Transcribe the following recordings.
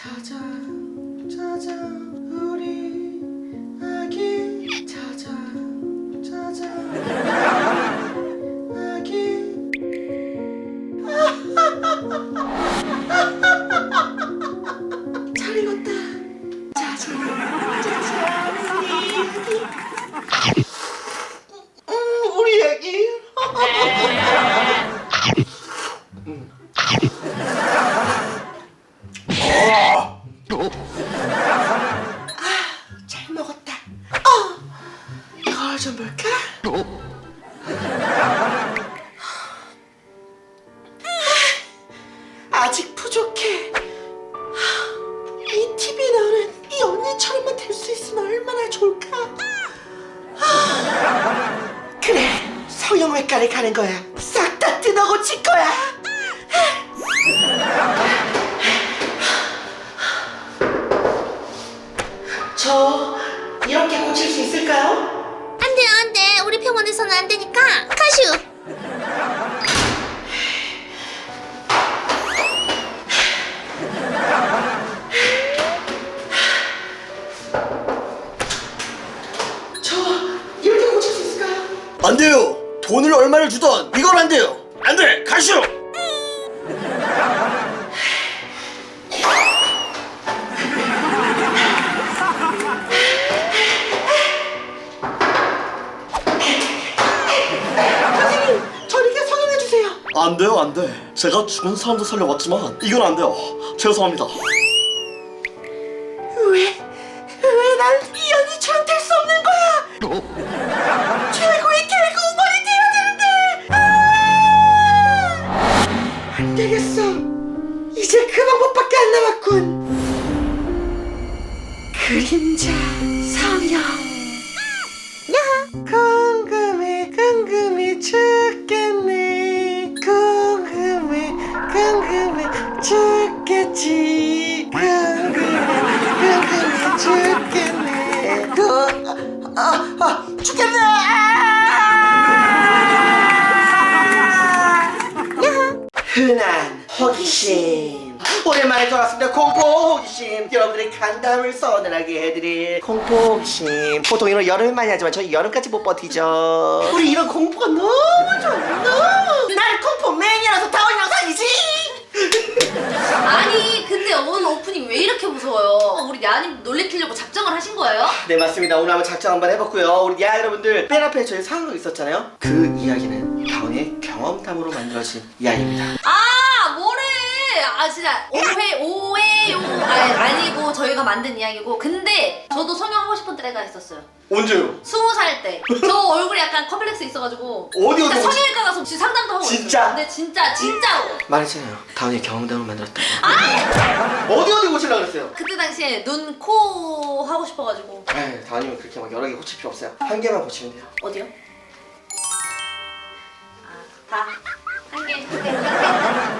찾아 찾아 우리 저 이렇게 고칠 수 있을까요? 안 돼요, 안 돼. 우리 병원에서는 안 되니까. 카슈. 저 이렇게 고칠 수 있을까요? 안 돼요. 돈을 얼마를 주던 이건 안 돼요. 안 돼. 가시오. 안 돼요, 안 돼. 제가 죽은 사람도 살려봤지만 이건 안 돼요. 죄송합니다. 호기심. 여러분들의 간담을 서늘하게 해드릴 공포 호기심. 보통 이런 여름에 많이 하지만 저희 여름까지 못 버티죠. 우리 이런 공포가 너무 좋아. 너무. 난 공포 매니아라서 다원이랑 사귀지. 아니 근데 오늘 오프닝 왜 이렇게 무서워요? 우리 야님 놀래키려고 작정을 하신 거예요? 네 맞습니다. 오늘 한번 작정 한번 해봤고요. 우리 야 여러분들 맨 앞에 저희 상황극 있었잖아요. 그 이야기는 다원의 경험담으로 만들어진 이야기입니다. 아? 아 진짜 오해 오해요. 아, 아니고 저희가 만든 이야기고 근데 저도 성형하고 싶은 때가 있었어요. 언제요? 스무 살 때. 저 얼굴에 약간 컴플렉스 있어가지고 어디, 진짜 어디, 성형외과 가서 지금 상담도 하고 진짜? 있어요. 근데 진짜 진짜로. 말했잖아요. 다원의 경험담을 만들었다고. 어디 어디 고치려고 그랬어요? 그때 당시에 눈, 코 하고 싶어가지고 에이, 다원이면 그렇게 막 여러 개 고칠 필요 없어요. 한 개만 고치면 돼요. 어디요? 아, 다. 한 개, 한 개, 한 개.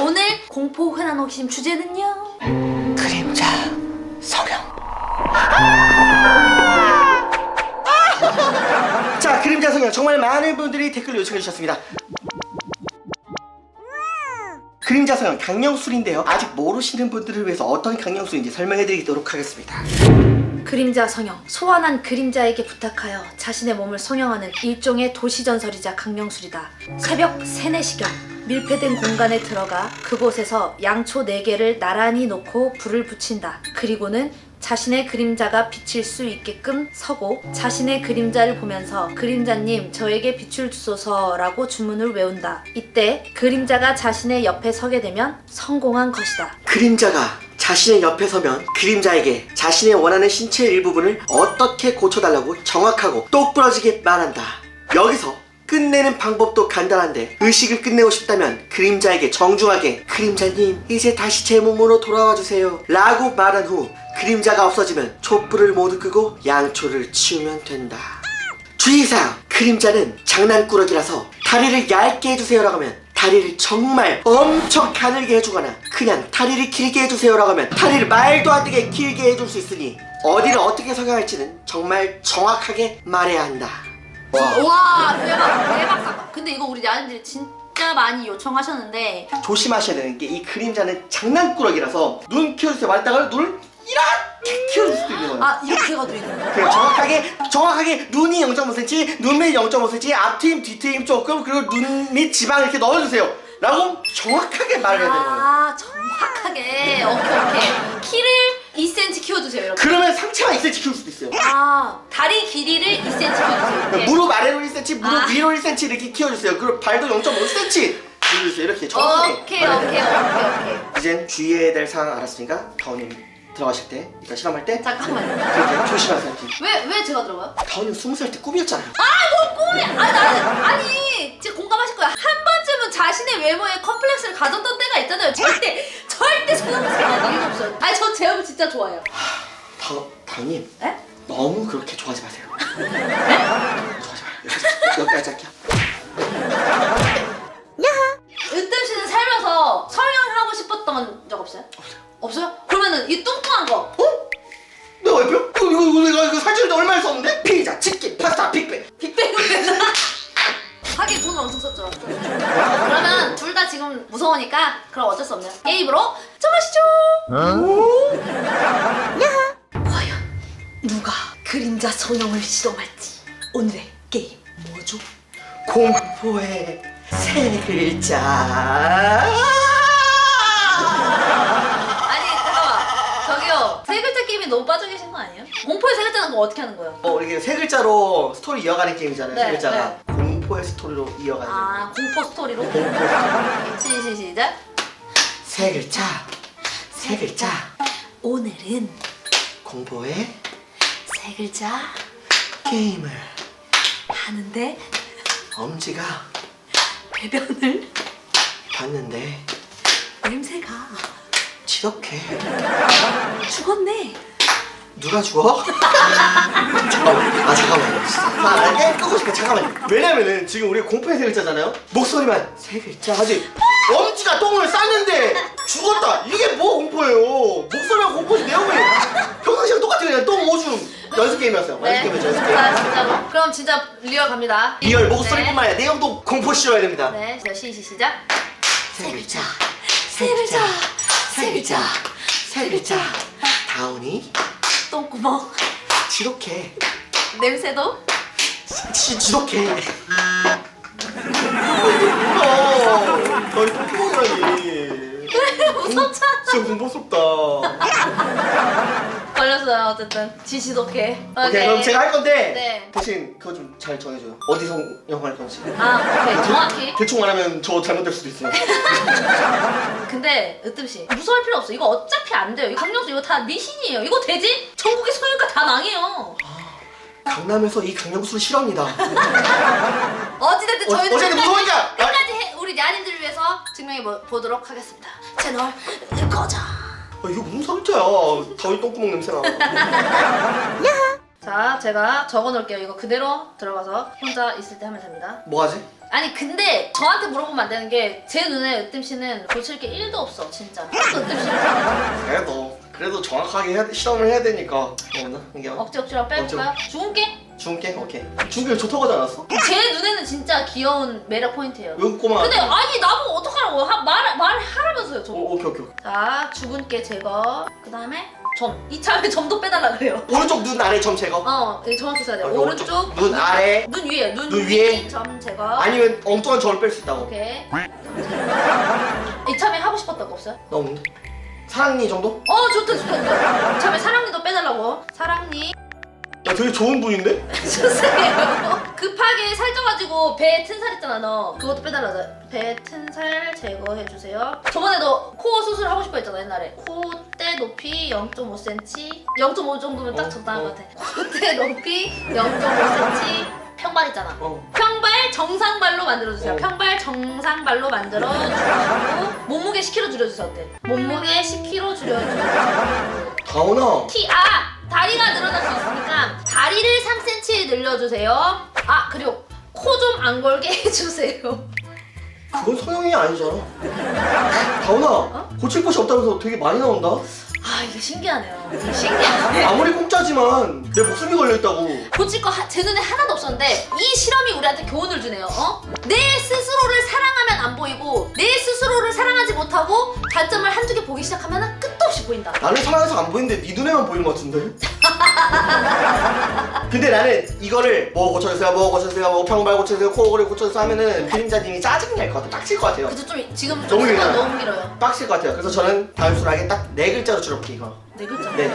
오늘 공포 흔한 호기심 주제는요. 그림자 성형. 자, 그림자 성형 정말 많은 분들이 댓글 요청해 주셨습니다. 그림자 성형 강령술인데요. 아직 모르시는 분들을 위해서 어떤 강령술인지 설명해 드리도록 하겠습니다. 그림자 성형. 소환한 그림자에게 부탁하여 자신의 몸을 성형하는 일종의 도시전설이자 강령술이다. 새벽 3, 4시경 밀폐된 공간에 들어가 그곳에서 양초 4개를 나란히 놓고 불을 붙인다. 그리고는 자신의 그림자가 비칠 수 있게끔 서고 자신의 그림자를 보면서 그림자님 저에게 빛을 주소서라고 주문을 외운다. 이때 그림자가 자신의 옆에 서게 되면 성공한 것이다. 그림자가 자신의 옆에 서면 그림자에게 자신의 원하는 신체 일부분을 어떻게 고쳐달라고 정확하고 똑부러지게 말한다. 여기서 끝내는 방법도 간단한데 의식을 끝내고 싶다면 그림자에게 정중하게 그림자님 이제 다시 제 몸으로 돌아와 주세요 라고 말한 후 그림자가 없어지면 촛불을 모두 끄고 양초를 치우면 된다. 주의사항 그림자는 장난꾸러기라서 다리를 얇게 해주세요 라고 하면 다리를 정말 엄청 가늘게 해주거나 그냥 다리를 길게 해주세요라고 하면 다리를 말도 안 되게 길게 해줄 수 있으니 어디를 어떻게 성형할지는 정말 정확하게 말해야 한다. 와. 대박 대박. 사건. 근데 이거 우리 야님들이 진짜 진짜 많이 요청하셨는데 조심하셔야 되는 게 이 그림자는 장난꾸러기라서 눈 키워주세요. 말다가 눈을 이렇게 키워줄 수도 있는 거예요. 아 이렇게 해가지고 이거 그냥 정확하게 정확하게 눈이 0.5cm, 눈밑 0.5cm, 앞트임, 뒤트임 조금 그리고 눈 밑 지방 이렇게 넣어주세요. 라고 정확하게 말을 해야 되는 거예요. 아 정확하게 오케이 오케이 키를 2cm 키워주세요 이렇게 그러면 상체만 2cm 키울 수도 있어요. 아 다리 길이를 2cm 키워주세요 이렇게 무릎 아래로 1cm, 무릎 아. 위로 1cm 이렇게 키워주세요. 그리고 발도 0.5cm 키워주세요. 이렇게 정확하게. 오케이 오케이 오케이 오케이 이젠 주의해야 될 사항 알았으니까 다운님 들어가실 때, 일단 실험할 때 잠깐만요 그렇게 조심하세요. 왜왜 제가 들어가요? 다운님 20살 때 꿈이었잖아요. 꿈이 아니 나는 아니 진짜 공감하실 거야 한 번쯤은 자신의 외모에 컴플렉스를 가졌던 때가 있잖아요 절대 절대 생각 일도 없어요 아니 저제 얼굴 진짜 좋아해요 다, 다운님 에? 너무 그렇게 좋아하지 마세요. 좋아하지 마요. 여기까지, 여기까지 할게요. 으뜸 씨는 살면서 성형하고 싶었던 적 없어요? 없어요 없어요? 그러면은 이 뚱뚱한 거 내가 왜 뼈? 이거, 이거, 이거, 이거, 이거 살찌는데 얼마나 썼는데? 피자, 치킨, 파스타, 빅뱅. 빅뱅을 내나? 하긴 돈을 엄청 썼죠 그러면 둘 다 지금 무서우니까 그럼 어쩔 수 없네요 게임으로 정하시죠 과연 누가 그림자 성형을 실험할지 오늘의 게임 뭐죠? 공포의 세 글자. 아니 잠깐만 저기요 세 글자 게임에 너무 빠져 계신 거 아니에요? 공포의 세 글자는 그럼 어떻게 하는 거예요? 어, 이게 세 글자로 스토리 이어가는 게임이잖아요. 네, 세 글자가. 공포의 스토리로 이어가는. 아 공포 스토리로? 공포. 시, 시, 시작 세 글자. 세 글자. 오늘은 공포의 세 글자 게임을 하는데 엄지가 배변을 봤는데 냄새가 지독해. 죽었네 누가 죽어? 잠깐만. 아 잠깐만요. 아, 게임 끄고 싶어. 잠깐만요. 왜냐면은 지금 우리 공포의 세 글자잖아요. 목소리만 세 글자 하지. 엄지가 똥을 쌌는데 죽었다. 이게 뭐 공포예요? 목소리만 공포지 내용이 평상시랑 똑같은 그냥 똥 오줌 연습 게임이었어요. 연습 게임이었죠. 연습 게임. 자 진짜로 그럼 진짜 리얼 갑니다 리얼 목소리뿐만 아니라 내용도 공포 씌워야 됩니다. 네, 네. 시, 시, 시작 세 글자. 세 글자 세 글자. 세 글자. 다운이 똥구멍 지독해. 냄새도 지, 지독해. 어, 너희 똥구멍이라니. 무섭잖아 진짜 공포스럽다. 걸렸어요 어쨌든 지지독해 오케이, 그럼 제가 할 건데 네. 대신 그거 좀 잘 정해줘요. 어디서 영화할 건지. 아 오케이 정확히 대충 말하면 저 잘못될 수도 있어요. 근데 으뜸 씨 무서워할 필요 없어 이거 어차피 안 돼요 이 강령수 이거 다 미신이에요 이거 되지? 전국의 소유가 다 망해요 강남에서 이 강령수를 싫어합니다. 어찌됐든 어, 저희는 어쨌든 끝까지- 무서우니까! 끝까지 해, 우리 야님들을 위해서 증명해 보- 보도록 하겠습니다 채널 꺼져 아, 이거 무슨 상자야? 다운이 똥구멍 냄새 나. 자 제가 적어 놓을게요 이거 그대로 들어가서 혼자 있을 때 하면 됩니다 뭐 하지? 아니 근데 저한테 물어보면 안 되는 게 제 눈에 으뜸 씨는 고칠 게 1도 없어 진짜 으뜸씨를 그래도 그래도 정확하게 해야, 실험을 해야 되니까. 어, 나 이게 억지 억지로 빼볼까요? 죽은게? 중계 오케이. 중계 좋다고 하지 않았어? 제 눈에는 진짜 귀여운 매력 포인트예요 왜 꼬마? 근데 아니 나보고 어떡하라고 하, 말, 말하라면서요 저 오, 오케이 오케이. 오케이. 자 죽은 깨 제거 그 다음에 점 이참에 점도 빼달라 그래요 오른쪽 눈 아래 점 제거. 어 이거 정확히 써야 돼요 아, 오른쪽 눈 아래. 눈 위에 눈, 눈위 위에. 점 제거 아니면 엉뚱한 점을 뺄 수 있다고. 오케이 이참에 하고 싶었던 거 없어요? 나 없는데. 사랑니 정도? 어 좋다 좋다 좋다 이참에 사랑니도 빼달라고 사랑니 야 되게 좋은 분인데? 주세요 급하게 살쪄가지고 배에 튼살 있잖아 너 그것도 빼달라 배 튼살 제거해 주세요 저번에도 코 수술 하고 싶어 했잖아 옛날에 콧대 높이 0.5cm 0.5 정도면 딱 어, 적당한 어. 것 같아 콧대 높이 0.5cm 평발 있잖아 어. 평발 정상발로 만들어주세요 어. 평발 정상발로 만들어주시고 몸무게 10kg 줄여주세요 어때? 몸무게 10kg 줄여주세요 다운아. 키, 아! 다리가 있으니까 다리를 3cm 늘려주세요. 아, 그리고 코 좀 안 걸게 해주세요. 그건 성형이 아니잖아. 다운아 고칠 곳이 없다면서 되게 많이 나온다 아 이거 신기하네요. 이거 신기하네. 아무리 공짜지만 내 목숨이 걸려 있다고 고칠 거 제 눈에 하나도 없었는데 이 실험이 우리한테 교훈을 주네요. 어? 내 스스로를 사랑하면 안 보이고 내 스스로를 사랑하지 못하고 단점을 한두 개 보기 시작하면 끝 도 없이 보인다. 나는 사랑해서 안 보이는데 네 눈에만 보이는 것 같은데? 근데 나는 이거를 뭐 고쳐주세요 뭐 고쳐주세요 뭐 평발 고쳐주세요 코골이 고쳐주세요 하면은 그림자님이 짜증날 것 같아. 빡칠 것 같아요. 그래서 좀 지금 너무 좀 순간 길어요. 너무 길어요. 빡칠 것 같아요. 그래서 저는 단순하게 딱네 글자로 줄여볼게요 이거. 네 글자. 네.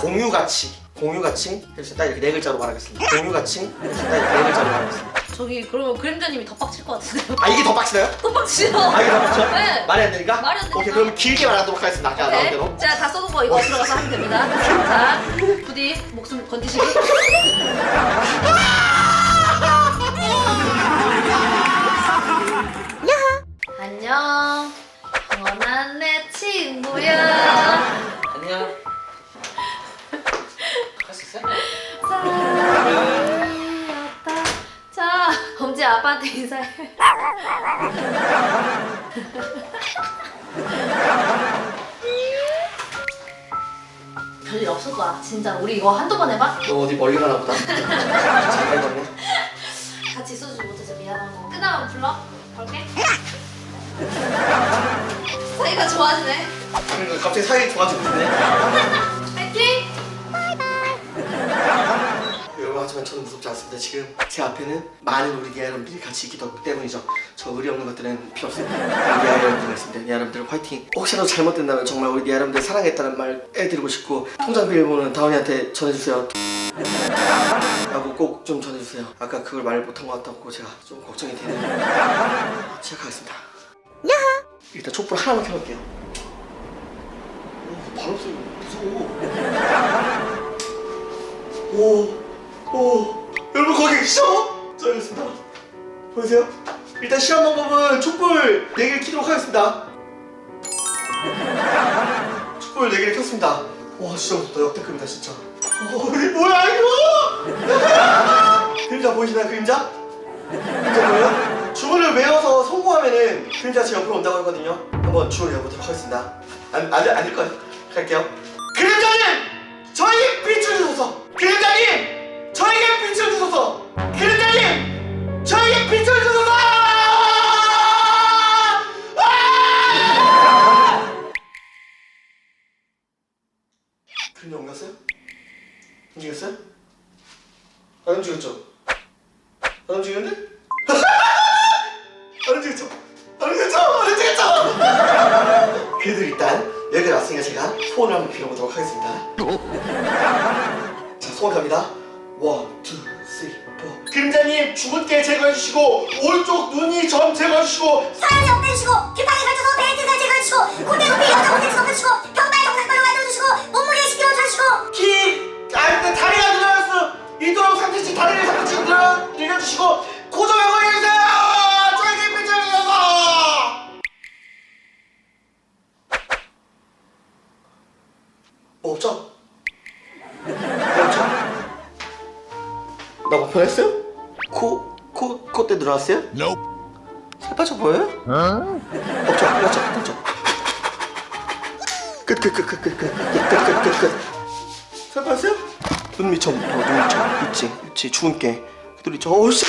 공유가치. 공유가치. 그래서 딱 이렇게 네 글자로 말하겠습니다. 공유가치. 그래서 딱 이렇게 네 글자로 말하겠습니다 저기 그러면 그림자님이 더 빡칠 것 같은데요. 아 이게 더 빡치나요? 더 빡치죠. 아 이게 더 빡쳐? 네. 말이 안 되니까? 말이 안 되니까. 오케이 그럼 길게 말하도록 하겠습니다 아까 나온 대로 네. 자, 다 써놓은 거 이거 들어가서 하면 됩니다. 자, 부디 목숨 건지시기. 안녕. 아빠한테 인사해. 별일 없을 거야, 진짜. 우리 이거 한두 번 해봐. 너 어디 멀리 가나 보다 잘 가네 같이 있어주지 못해서 미안하고. 끝나면 불러. 볼게. 사이가 좋아지네. 그러니까 갑자기 사이 좋아지고 있 하지만 저는 무섭지 않습니다. 지금 제 앞에는 많은 우리 여러분들이 같이 있기 때문이죠. 저 의리 없는 것들은 필요 없습니다. 우리 여러분들 있습니다. 여러분들 화이팅. 혹시라도 잘못된다면 정말 우리 여러분들 사랑했다는 말 해드리고 싶고 통장 비밀번호는 다운이한테 전해주세요. 라고 꼭 좀 전해주세요. 아까 그걸 말 못한 것 같다고 제가 좀 걱정이 되네요. 시작하겠습니다. 일단 촛불 하나만 켜볼게요. 오, 바로 소리 무서워. 오, 오, 여러분 거기 여기 있습니다. 보이세요? 일단 시험 방법은 촛불 4개를 켜도록 하겠습니다. 촛불 4개를 켰습니다. 와, 진짜. 역대급이다, 진짜. 어, 이게 뭐야, 이거! 그림자 보이시나요, 그림자? 그림자 보여요? 주문을 외워서 성공하면은 그림자 제 옆으로 온다고 하거든요. 한번 주문을 외워보도록 하겠습니다. 안, 안, 안될 거예요. 갈게요. 그림자님! 저에게 빛을 주소서! 그림자님! 저에게 빛을 주소서! 그림자님! 저에게 빛을 주소서! 그림자님 주근깨 제거해주시고 오른쪽 눈이 점 제거해주시고 사연이 없애주시고 큐팡에 살쪄서 벨트 살찌해주시고 콧대 높이 여자 콘텐츠 높여주시고 병발 정상발로 만들어주시고 몸무게 10kg 줄여주시고 키! 아 근데 다리가 늘어났어 이도록 3cm 다리를 3cm 늘어, 늘려주시고 고정 연구해주세요 저에게 주셔서 뭐 없죠? 뭐 없죠? 나뭐 변했어요? 코, 코, 콧대 늘어났어요? Nope. 살 빠져 보여요? 없죠? 끝났죠? 끝났죠? 끝, 끝, 끝, 끝, 끝, 끝, 끝, 끝, 끝, 끝. 살 빠졌어요? 눈 어, 눈 밑점, 있지, 있지, 주근깨. 그들 있죠? 어우, 씨!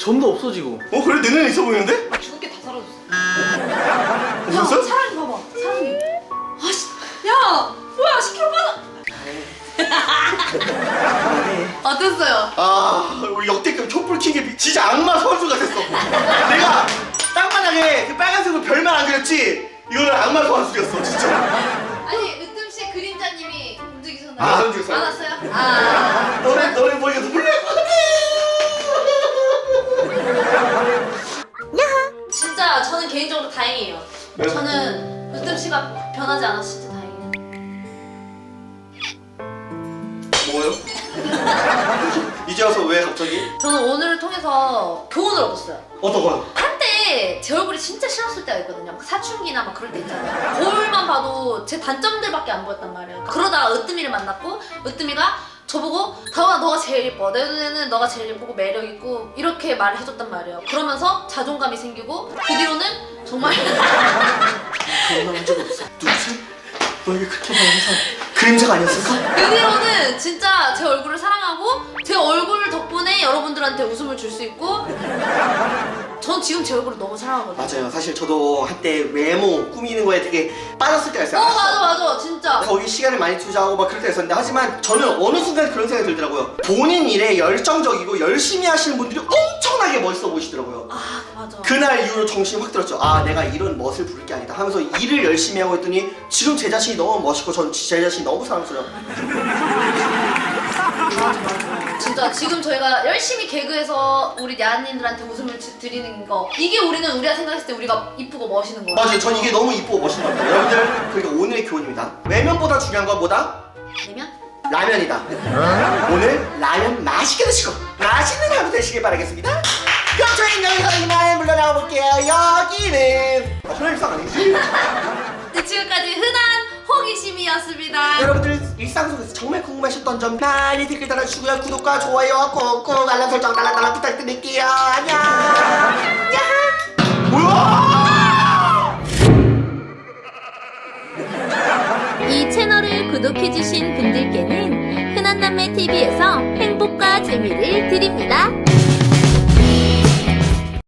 점도 없어지고 어, 그래? 내 눈에 있어 보이는데? 죽은 게 다 사라졌어. 야, 사랑이 봐봐. 사랑이. 아씨, 야, 뭐야, 10kg 빠져. 어땠어요? 아, 우리 역대급 촛불 킹게 진짜 악마 선수가 됐어. 내가 땅바닥에 그 빨간색으로 별만 안 그렸지? 이거는 악마 선수였어, 진짜. 아니, 으뜸 씨 그림자님이 움직이셨나요? 아, 움직였어요. 안 왔어요? 아. 너네, 너네 보니까 눈물 저는 으뜸 씨가 변하지 않아서 진짜 다행이에요. 뭐요? 이제 와서 왜 갑자기? 저는 오늘을 통해서 교훈을 얻었어요. 어떤 건? 한때 제 얼굴이 진짜 싫었을 때가 있거든요. 막 사춘기나 막 그럴 때 있잖아요. 거울만 봐도 제 단점들밖에 안 보였단 말이에요. 그러다가 으뜸이를 만났고 으뜸이가 저보고 다원아 너가 제일 예뻐 내 눈에는 너가 제일 예쁘고 매력 있고 이렇게 말을 해줬단 말이에요. 그러면서 자존감이 생기고 그 뒤로는 정말 그런 한 적이 없어. 누구지? 너에게 그렇게 사람 그림자가 아니었을까? 그 뒤로는 진짜 제 얼굴을 사랑하고 제 얼굴 덕분에 여러분들한테 웃음을 줄 수 있고 전 지금 제 얼굴을 너무 사랑하거든요. 맞아요. 사실 저도 한때 외모 꾸미는 거에 되게 빠졌을 때가 어 있어요. 맞아 맞아 진짜 거기 시간을 많이 투자하고 막 그럴 때가 있었는데 하지만 저는 어느 순간 그런 생각이 들더라고요. 본인 일에 열정적이고 열심히 하시는 분들이 엄청나게 멋있어 보이시더라고요. 아 맞아 그날 이후로 정신이 확 들었죠. 아, 내가 이런 멋을 부를 게 아니다 하면서 일을 열심히 하고 했더니 지금 제 자신이 너무 멋있고 전 제 자신이 너무 사랑스러워요. 진짜 지금 저희가 열심히 개그해서 우리 야님들한테 웃음을 지- 드리는 거 이게 우리는 우리가 생각했을 때 우리가 이쁘고 멋있는 거야 맞아요. 전 이게 너무 이쁘고 멋있는 것 같아요. 여러분들, 그러니까 오늘의 교훈입니다. 외면보다 중요한 건 뭐다? 되면 라면이다. 오늘 라면 맛있게 드시고 맛있는 하루 되시길 바라겠습니다. 그럼 저희는 여기서 이만 물러나가 볼게요. 여기는 아, 일상 아니지? 네, 지금까지 흔한 호기심이었습니다 여러분들 일상 속에서 정말 궁금하셨던 점 많이 댓글 달아주시고요. 구독과 좋아요 꾹꾹 알람 설정 달라달라 부탁드릴게요. 안녕. 뭐야? 이 채널을 구독해주신 분들께는 흔한남매TV에서 행복과 재미를 드립니다.